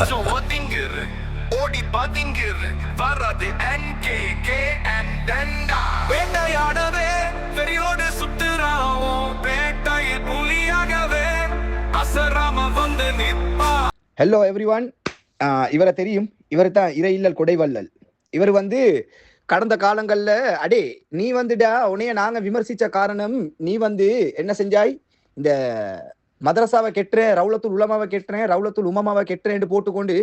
கொஞ்சம் ஒதுங்கிரு ஓடி பதுங்கிரு வர்றது NKK and வேட்டையாடவே வெறியோடு சுத்துறாவும் வேட்டையில் புலியாகவே அசராம வந்து நிற்பா ஹலோ எவ்ரி எவ்ரிவன் இவரை தெரியும். இவர் தான் இறையில்லல் கொடைவள்ளல் இவர் வந்து கடந்த காலங்கள்ல அடே நீ வந்துடா உன்னைய நாங்க விமர்சிச்ச காரணம் நீ வந்து என்ன செஞ்சாய்? இந்த மதரசாவை கெட்டுறேன் ரவுலத்துல் உலமாவை கெட்டுறேன் ரவுலத்துல் உமமாவை கெட்டுறேன் போட்டுக்கொண்டு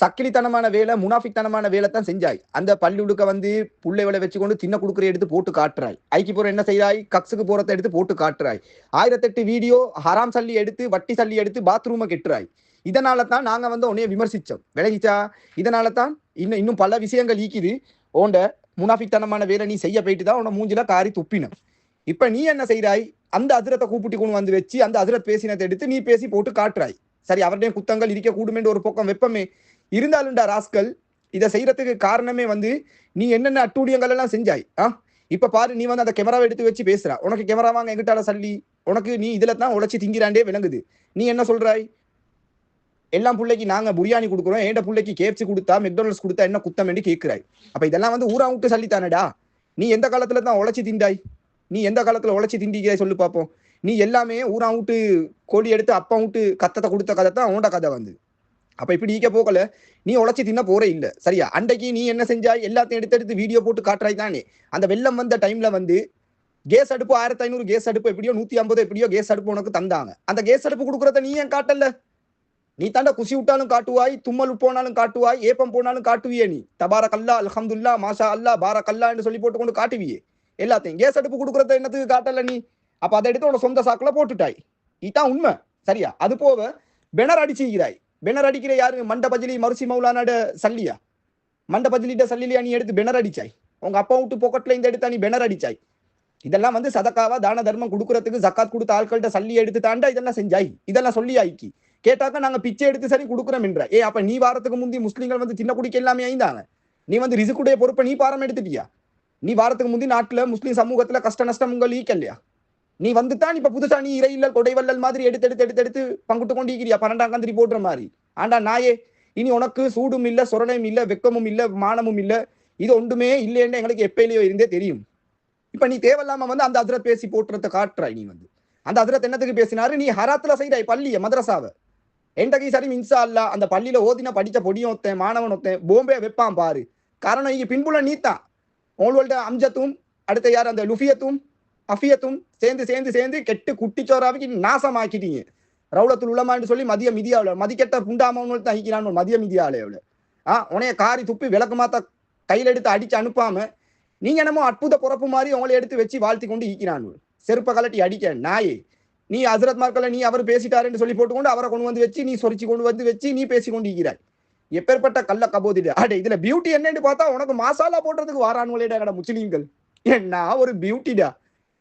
சக்கிலித்தனமான வேலை முனாஃபித்தனமான வேலை தான் செஞ்சாய். அந்த பள்ளி உடுக்க வந்து பிள்ளைகளை வச்சுக்கொண்டு தின்ன கொடுக்குற எடுத்து போட்டு காட்டுறாய். ஐக்கி போற என்ன செய்தாய்? கக்ஸுக்கு போறத எடுத்து போட்டு காட்டுறாய். ஆயிரத்தெட்டு வீடியோ ஹராம் சல்லி எடுத்து வட்டி சல்லி எடுத்து பாத்ரூமை கெட்டுறாய். இதனால தான் நாங்க வந்து உன்னைய விமர்சிச்சோம். விளங்கிச்சா இதனால தான் இன்னும் இன்னும் பல விஷயங்கள் ஈக்குது. ஓண்ட முனாஃபித்தனமான வேலை நீ செய்ய போயிட்டு தான் உன்னை மூஞ்சில காரி துப்பின இப்ப நீ என்ன செய்றாய்? அந்த அதிரத்தை கூப்பிட்டு கொண்டு வந்து வச்சு அந்த அதிரத் பேசினதை எடுத்து நீ பேசி போட்டு காட்டுறாய். சரி அவருடைய குத்தங்கள் இருக்க கூடுமென்ற ஒரு பக்கம் வெப்பமே. இருந்தாலும்டா ராஸ்கல் இதை செய்யறதுக்கு காரணமே வந்து நீ என்னென்ன அட்டூழியங்கள் எல்லாம் செஞ்சாய் ஆ? இப்ப பாரு நீ வந்து அந்த கேமராவை எடுத்து வச்சு பேசுற. உனக்கு கேமரா வாங்க எங்கிட்டால சல்லி? உனக்கு நீ இதுல தான் உழைச்சி திங்கிறாண்டே விளங்குது. நீ என்ன சொல்றாய்? எல்லாம் பிள்ளைக்கு நாங்க பிரியாணி கொடுக்குறோம். ஏண்ட பிள்ளைக்கு கேப்சி கொடுத்தா மெக்டானல்ஸ் கொடுத்தா என்ன குத்தம் என்று கேட்கிறாய். அப்ப இதெல்லாம் வந்து ஊரா விட்டு சல்லித்தானடா? நீ எந்த காலத்துல தான் உழைச்சி திண்டாய்? நீ எந்த காலத்துல உழைச்சி திண்டிக்கிறாய் சொல்லு பார்ப்போம் நீ எல்லாமே ஊரா விட்டு கோழி எடுத்து அப்பா விட்டு கத்தத்தை கொடுத்த கதை தான் அவனோட கதை வந்து. அப்ப இப்படி ஈக்க போகல. நீ உழைச்சி தின்ன போற இல்ல. சரியா? அன்றைக்கு நீ என்ன செஞ்சாய்? எல்லாத்தையும் எடுத்து எடுத்து வீடியோ போட்டு காட்டுறாய் தானே. அந்த வெள்ளம் வந்த டைம்ல வந்து கேஸ் அடுப்பு ஆயிரத்தி ஐநூறு கேஸ் அடுப்பு எப்படியோ நூத்தி ஐம்பது எப்படியோ கேஸ் அடுப்பு உனக்கு தந்தாங்க. அந்த கேஸ் அடுப்பு கொடுக்குறத நீ ஏன் காட்டல? நீ தாண்டா குசி விட்டாலும் காட்டுவாய் தும்மல் போனாலும் காட்டுவாய் ஏப்பம் போனாலும் காட்டுவியே நீ. தபார கல்லா அலமதுல்லா மாஷா அல்லா பார கல்லா என்று சொல்லி போட்டு கொண்டு காட்டுவியே. எல்லாத்தையும் கேஸ் அடுப்பு கொடுக்குறத என்னத்துக்கு காட்டல நீ? அப்ப அதை எடுத்து உன்னோட சொந்த சாக்குல போட்டுட்டாய். இதான் உண்மை. சரியா? அது போக பெனர் அடிச்சுக்கிறாய். பெனர் அடிக்கிற யாரு? மண்ட பஜிலி மருசி மௌலானாட சல்லியா? மண்ட பஜிலிட்ட சல்லிலியா நீ எடுத்து பெனர் அடிச்சாய்? உங்க அப்பா விட்டு பொக்கெட்ல இந்த எடுத்தா நீ பெனர் அடிச்சாய். இதெல்லாம் வந்து சதக்காவா தான தர்மம் கொடுக்கறதுக்கு ஜக்காத் கொடுத்த ஆட்கள்கிட்ட சல்லி எடுத்து தாண்டா இதெல்லாம் செஞ்சாய்? இதெல்லாம் சொல்லி ஆயிக்கி. கேட்டாக்க நாங்க பிச்சை எடுத்து சரி கொடுக்குறோம் என்ற ஏ அப்ப நீ வாரத்துக்கு முந்தி முஸ்லீம்கள் வந்து சின்ன குடிக்க எல்லாமே ஐந்தாங்க நீ வந்து ரிசுக்குடைய பொறுப்பை நீ பாரம் எடுத்துட்டியா? நீ வாரத்துக்கு முந்தி நாட்டுல முஸ்லீம் சமூகத்துல கஷ்ட நஷ்டம் உங்கள் ஈக்கல்லையா நீ வந்துட்டான் இப்ப புதுசா நீ இறையில்லல் கொடைவல்லல் மாதிரி எடுத்து எடுத்து எடுத்து எடுத்து பங்குட்டு கொண்டு இருக்கிறியா பன்னெண்டாம் கந்திரி போடுற மாதிரி. ஆண்டா நாயே இனி உனக்கு சூடும் இல்ல சொரணையும் இல்ல வெக்கமும் இல்ல மானமும் இல்ல இது ஒன்றுமே இல்லைன்னு எங்களுக்கு எப்பயிலையோ இருந்தே தெரியும். இப்ப நீ தேவையில்லாம வந்து அந்த அதிரத் பேசி போட்டுறத காட்டுறாய் நீ வந்து. அந்த அதிரத் என்னத்துக்கு பேசினாரு? நீ ஹராத்துல செய்கிறாய் பள்ளிய மதரசாவை. என்டகை சரி மின்சா அல்ல அந்த பள்ளியில ஓதின படிச்ச பொடியும் ஒத்தேன் மாணவன் ஒத்தேன் போம்பே வைப்பான் பாரு. காரணம் இங்க பின்புல நீத்தான். உங்களோட அம்ஜத்தும் அடுத்த யார் அந்த லுஃபியத்தும் அஃபியத்தும் சேர்ந்து சேர்ந்து சேர்ந்து கெட்டு குட்டிச்சோராவுக்கு நாசமாக்கிட்டீங்க. ரவுலத்துல் உலமான்னு சொல்லி மதிய மிதியாவில் மதிக்கெட்ட புண்டாமவனுக்கு தான் ஐக்கிறான் மதிய மிதியாலையோட ஆ உனைய காரி துப்பி விளக்கு மாத்த கையில் எடுத்து அடிச்சு அனுப்பாம நீங்க என்னமோ அற்புத பிறப்பு மாதிரி உங்களை எடுத்து வச்சு வாழ்த்தி கொண்டு ஈக்கிறான் செருப்ப கலட்டி அடிக்க நாயே நீ ஹசரத் மார்க்கல நீ அவர் பேசிட்டாருன்னு சொல்லி போட்டுக்கொண்டு அவரை கொண்டு வந்து வச்சு நீ சொரிச்சு கொண்டு வந்து வச்சு நீ பேசி கொண்டு ஈக்கிறாய் எப்பேற்பட்ட கள்ள கபோதிடு. அடே இதுல பியூட்டி என்னன்னு பார்த்தா உனக்கு மசாலா போடுறதுக்கு வாரானுங்களேடா கடை முஸ்லீம்கள். என்ன ஒரு பியூட்டிடா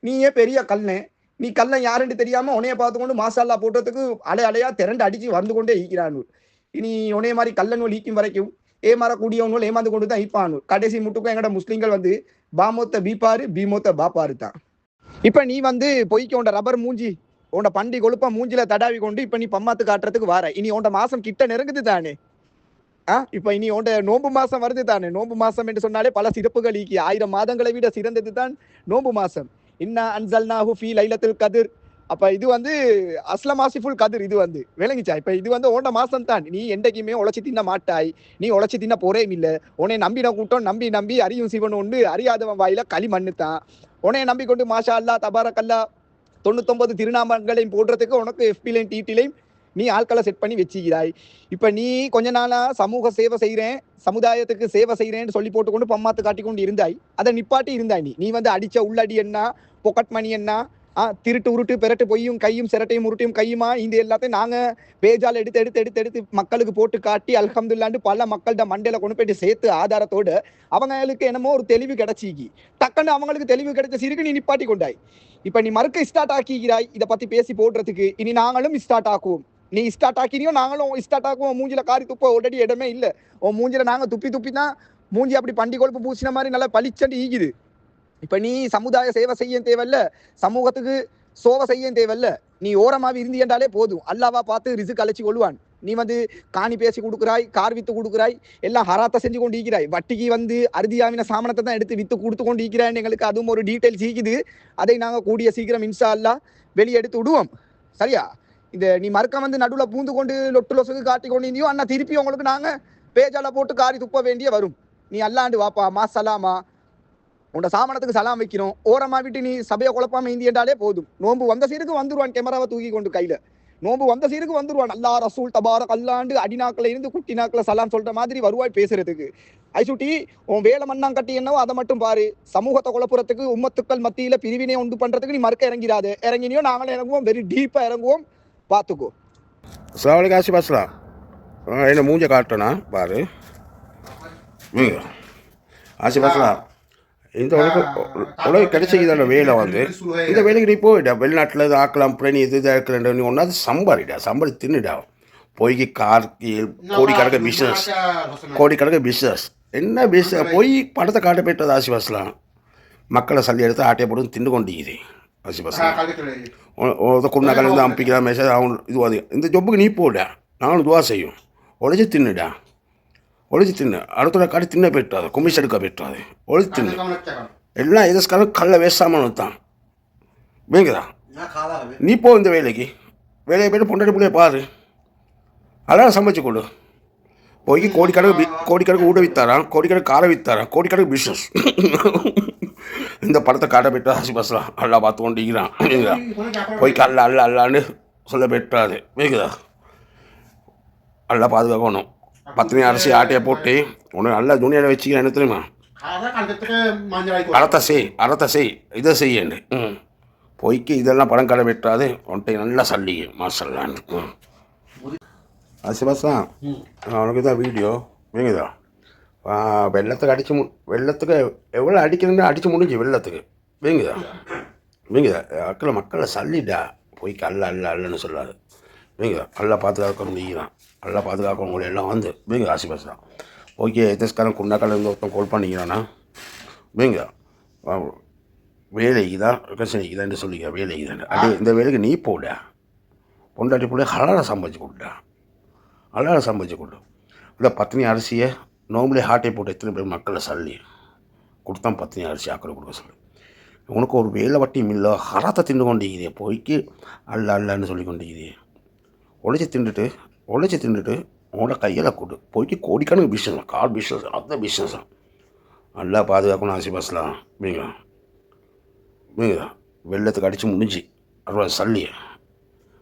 நீயே பெரிய கல்லன் நீ கல்லை யாருன்னு தெரியாம உனைய பார்த்து கொண்டு மாசாலா போடுறதுக்கு அலை அலையா திரண்டு அடிச்சு வந்து கொண்டே ஈக்கிறான் இனி உனைய மாதிரி கல்லன் ஈக்கும் வரைக்கும் ஏமாறக்கூடியவனும் ஏமாந்து கொண்டு தான் ஈப்பானு கடைசி முட்டுக்கும் எங்கட முஸ்லீம்கள் வந்து பாமோத்த பீப்பாரு பீமோத்த பாப்பாரு தான். இப்ப நீ வந்து பொய்க்க உண்ட ரப்பர் மூஞ்சி உண்ட பண்டி கொழுப்பா மூஞ்சில தடாவி கொண்டு இப்ப நீ பம்மாத்து காட்டுறதுக்கு வார. இனி உன்ட மாசம் கிட்ட நெருங்குது தானே. இப்ப இனி உண்ட நோம்பு மாசம் வருது தானே. நோம்பு மாசம் என்று சொன்னாலே பல சிறப்புகள் ஈக்கி ஆயிரம் மாதங்களை விட சிறந்தது தான் நோம்பு மாசம். இன்னா அன்சல்னாஹு ஃபீ லைலத்தில் கதிர். அப்ப இது வந்து அஸ்லமாசிஃபுல் கதிர் இது வந்து. விளங்கிச்சா? இப்ப இது வந்து ஓண்ட மாசம் தான். நீ என்றைக்குமே உழைச்சி தின்ன மாட்டாய். நீ உழைச்சி தின்ன போறே இல்ல. உன்னை நம்பின கூட்டம் நம்பி நம்பி அறியும் சிவன் உண்டு. அறியாதவன் வாயில களி மண்ணு தான் உன்னைய நம்பிக்கொண்டு மாஷா அல்லா தபாரக் அல்லா தொண்ணூத்தொன்பது திருநாமங்களையும் போடுறதுக்கு உனக்கு எஃபிலையும் டிடிலையும் நீ ஆட்களை செட் பண்ணி வச்சுக்கிறாய். இப்போ நீ கொஞ்ச நாளாக சமூக சேவை செய்கிறேன் சமுதாயத்துக்கு சேவை செய்கிறேன்னு சொல்லி போட்டுக்கொண்டு பம்மாத்து காட்டி கொண்டு இருந்தாய். அதை நிப்பாட்டி இருந்தாய் நீ. நீ வந்து அடித்த உள்ளடி என்ன பொக்கட் மணி என்ன ஆ திருட்டு உருட்டு பெரட்டு பொய்யும் கையும் சிரட்டையும் உருட்டையும் கையுமா? இந்த எல்லாத்தையும் நாங்கள் பேஜால் எடுத்து எடுத்து எடுத்து எடுத்து மக்களுக்கு போட்டு காட்டி அல்ஹம்துல்லாண்டு பல மக்கள்கிட்ட மண்டையில் கொண்டு போயிட்டு சேர்த்து ஆதாரத்தோடு அவங்களுக்கு என்னமோ ஒரு தெளிவு கிடைச்சிக்கி டக்குன்னு அவங்களுக்கு தெளிவு கிடைச்ச சிறுக்கு நீ நிப்பாட்டி கொண்டாய். இப்போ நீ மறுக்க ஸ்டார்ட் ஆக்கிக்கிறாய். இதை பற்றி பேசி போடுறதுக்கு இனி நாங்களும் ஸ்டார்ட் ஆக்குவோம். நீ ஸ்டார்ட் ஆக்கினியோ நாங்களும் ஸ்டார்ட் ஆக்குவோம் மூஞ்சில காரி துப்ப ஆல்ரெடி இடமே இல்லை. உன் மூஞ்சில நாங்கள் துப்பி துப்பி தான் மூஞ்சி அப்படி பண்டி கொழுப்பு பூசின மாதிரி நல்லா பளிச்சண்டு ஈகுது. இப்போ நீ சமுதாய சேவை செய்ய தேவையில்ல சமூகத்துக்கு சோவை செய்ய தேவையில்ல. நீ ஓரமாக இருந்தியன்றாலே போதும். அல்லாவா பார்த்து ரிசுக்கு அழைச்சி கொள்வான் நீ வந்து காணி பேசி கொடுக்குறாய் கார் வித்து கொடுக்குறாய் எல்லாம் ஹராத்த செஞ்சு கொண்டு இருக்கிறாய் வட்டிக்கு வந்து அறுதியாவின சாமனத்தை தான் எடுத்து வித்து கொடுத்து கொண்டு இருக்கிறாய் எங்களுக்கு அதுவும் ஒரு டீட்டெயில் சீக்குது அதை நாங்கள் கூடிய சீக்கிரம் இன்ஷா அல்லா வெளியே எடுத்து விடுவோம். சரியா? இந்த நீ மறுக்க வந்து நடுவில் பூந்து கொண்டு லொட்டு லொசுக்கு காட்டி கொண்டு இருந்தியோ அண்ணா திருப்பி உங்களுக்கு நாங்கள் பேஜால போட்டு காரி துப்ப வேண்டிய வரும். நீ அல்லாண்டு வாப்பா மா சலாமா. உன்னோட சாமனத்துக்கு சலாம் வைக்கணும். ஓரமா விட்டு நீ சபையை குழப்பாம இந்தி என்றாலே போதும். நோன்பு வந்த சீருக்கு வந்துருவான் கேமராவை தூக்கி கொண்டு கையில. நோம்பு வந்த சீருக்கு வந்துருவான். அல்லா ரசூல் தபார கல்லாண்டு அடிநாக்கில் இருந்து குட்டி நாக்கில் சலாம் சொல்ற மாதிரி வருவாய் பேசுறதுக்கு. ஐசுட்டி உன் வேலை மண்ணாங் கட்டி என்னவோ அதை மட்டும் பாரு. சமூகத்தை குழப்புறதுக்கு உம்மத்துக்கள் மத்தியில பிரிவினை உண்டு பண்றதுக்கு நீ மறுக்க இறங்கிறாது இறங்கினியோ நாங்களும் இறங்குவோம். வெரி டீப்பா இறங்குவோம். பார்த்துக்கோ. அஸ்லாம் காசி பாஸ்லாம் என்ன மூஞ்ச காட்டணா பாரு. ஆசி பாஸ்லாம் இந்த உலக உலக கிடைச்சிக்கிதான வேலை வந்து. இந்த வேலைக்கு நீ போயிடா. வெளிநாட்டில் இது ஆக்கலாம் பிரணி இது இதாக இருக்கிறேன் நீ ஒன்றாவது சம்பாரிடா. சம்பாரி தின்னுடா. போய்க்கு கார் கோடிக்கணக்கு பிஸ்னஸ் கோடிக்கணக்கு பிஸ்னஸ் என்ன பிஸ்னஸ் போய் படத்தை காட்ட போயிட்டது ஆசி பாஸ்லாம் மக்களை சந்தி எடுத்து ஆட்டையை போட்டு தின்னு கொண்டு குண்ணா கலந்து அம்பிக்கலாம் மெசேஜ் அவன் இது அது இந்த ஜொப்புக்கு நீ போடா நானும் துவா செய்யும் ஒழிச்சு தின்னுடா ஒழிச்சு தின்னு அடுத்த காட்டி தின்ன போயிட்டாது குமிஷ் எடுக்க போயிட்டாது ஒழிச்சு தின்னு எல்லாம் எதஸ்காரம் கல்ல வேசாமல் தான் வேங்குதா நீ போ இந்த வேலைக்கு வேலையை போய்ட்டு பொண்டாட்டி பிள்ளைய பாரு அதான் சமைச்சு கொடு போய் கோடிக்கணக்கு கோடிக்கணக்கு ஊட வித்தாரான் கோடிக்கணக்கு காரை வித்தாரான் கோடிக்கணக்கு பிஸ்னஸ் இந்த படத்தை காட்ட போயிட்டா ஆசி பஸ்லாம் நல்லா பார்த்து கொண்டிருக்கிறான் போய் அல்ல அல்ல அல்லான்னு சொல்ல பெற்றாது வேகுதா நல்லா பாதுகாக்கணும். பத்தினி அரிசி ஆட்டையை போட்டு உன்னை நல்லா துணியில் வச்சுக்கிறேன். என்ன தெரியுமா? அறத்தை செய் அறத்தை செய் இதை செய்யண்டு. ம். பொய்க்கு இதெல்லாம் படம் கடை வெட்டாது உன்கிட்ட நல்லா சல்லிங்க மாசல்லான்னு ம். அசிபாசா உனக்கு தான். வீடியோ. வேங்குதா வெள்ளத்துக்கு அடிச்சு மு வெள்ளத்துக்கு எவ்வளோ அடிக்கணும்னு அடிச்சு முடிஞ்சு வெள்ளத்துக்கு. வேங்குதா? வேங்குதா? அக்கில் மக்களை சல்லிடா பொய்க்கு அல்ல அல்ல அல்லன்னு சொல்லாது வேங்குதா? நல்லா பாதுகாக்க முடியுதான் நல்லா பாதுகாக்க உங்களை எல்லாம் வந்து வேங்க ஆசி பேசுகிறான் ஓகே எத்தஸ்காரன் குண்டாக்கால இருந்து ஒருத்தன் கால் பண்ணிக்கிறானா? வேங்க வேலைக்கு தான் பிரச்சனைக்கு தான் சொல்லிக்க வேலைக்கு தான் அடி இந்த வேலைக்கு நீ போட. பொண்டாட்டி பிள்ளை ஹலால சம்பாதிச்சு கொடுடா. ஹலால சம்பாதிச்சு கொடு. இல்லை பத்தினி அரிசியை நோம்புலே ஹார்ட்டை போட்டு எத்தனை பேர் மக்களை சல்லி. கொடுத்தான் பத்தினி அரிசி ஆக்கிற கொடுக்க சொல்லி. உனக்கு ஒரு வேலை வட்டியும் இல்லை ஹராத்தை தின்னு கொண்டிருக்கிறே போய்க்கு அல்ல அல்லன்னு சொல்லி கொண்டிருக்கிறே உழைச்சி தின்னுட்டு உழைச்சி தின்னுட்டு உங்களோட கையில் கொடு. போய்க்கு கோடிக்கணக்கு பிஸ்னஸ் கார் பிஸ்னஸ் அந்த பிஸ்னஸ் நல்லா பாதுகாக்கணும் ஆசி பஸ்லாம் மீங்க மீங்க வெள்ளத்துக்கு அடித்து முடிஞ்சு. அறுபது சல்லி.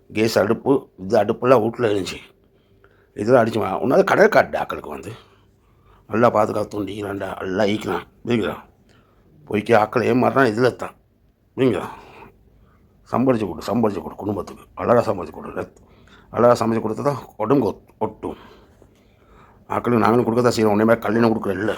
கேஸ் அடுப்பு இது அடுப்பெல்லாம் வீட்டில் இருந்துச்சு. இதெல்லாம் அடிச்சு ஒன்றாவது கடற்காட்டு டாக்களுக்கு ஆக்களுக்கு வந்து நல்லா பாதுகாத்து கொண்டிக்கிறான்டா நல்லா ஈக்கிறான் புரியுங்களா போய்க்கு ஆக்களை ஏமாறான் இதில் தான். புரியுங்களா சம்பாதிச்சு கொடு சம்பாதிச்சு கொடு குடும்பத்துக்கு. அழகாக சம்பாதிச்சு கொடு அழகாக சமைச்சு கொடுத்தா தான் உடம்பு ஒட்டும். ஆக்களுக்கு நாங்களும் கொடுக்க தான் செய்கிறோம் உடனே கல்யாணம் கொடுக்குற இல்லை.